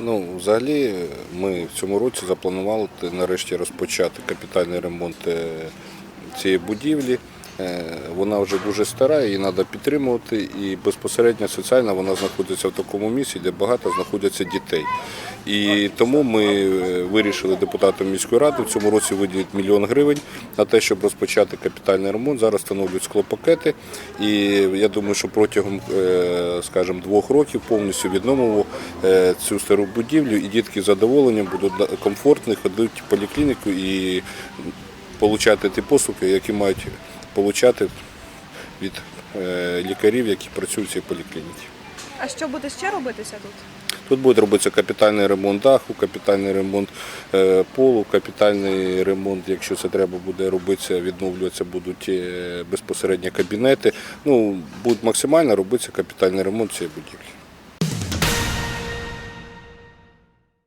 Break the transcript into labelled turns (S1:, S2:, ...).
S1: Ну, взагалі, ми в цьому році запланували нарешті розпочати капітальний ремонт е, цієї будівлі. Е, Вона вже дуже стара, її треба підтримувати, і безпосередньо соціально вона знаходиться в такому місці, де багато знаходяться дітей. І тому ми е, вирішили депутатам міської ради в цьому році виділити мільйон гривень на те, щоб розпочати капітальний ремонт. Зараз встановлюють склопакети. І я думаю, що протягом, е, скажімо, двох років повністю відновимо цю стару будівлю, і дітки з задоволенням будуть комфортно ходити в поліклініку і отримати ті послуги, які мають отримати від е, лікарів, які працюють в цій поліклініці.
S2: А що буде ще робитися тут?
S1: Тут буде робитися капітальний ремонт даху, капітальний ремонт е, полу, капітальний ремонт, якщо це треба буде робитися, відновлюватися будуть е, безпосередньо кабінети. Ну, буде максимально робитися капітальний ремонт цієї будівлі.